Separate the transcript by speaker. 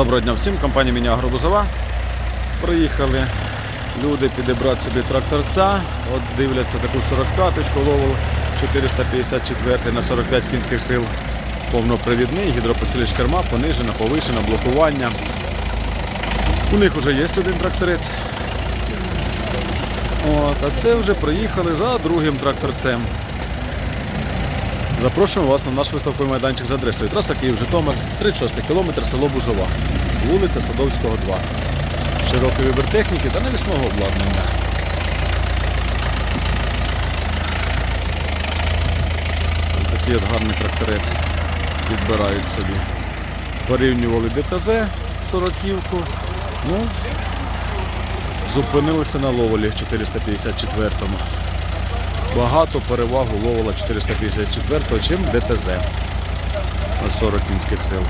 Speaker 1: Доброго дня всім, компанія Міня Агробузова. Приїхали люди підібрати собі тракторця. От дивляться таку 45-ку лову 454 на 45 кінських сил. Повнопривідний, гідропосиліч керма, понижена, повишена, блокування. У них вже є один тракторець. От, а це вже приїхали за другим тракторцем. Запрошуємо вас на наш виставковий майданчик за адресою. Траса Київ Житомир, 36 км, село Бузова, вулиця Садовського, 2. Широкий вибір техніки та навісного обладнання. Такий от гарний тракторець підбирають собі. Порівнювали ДТЗ 40-ку. Ну, зупинилися на ловолі 454-му багато перевагу ловила 454-го, чим ДТЗ на 40 кінських сил.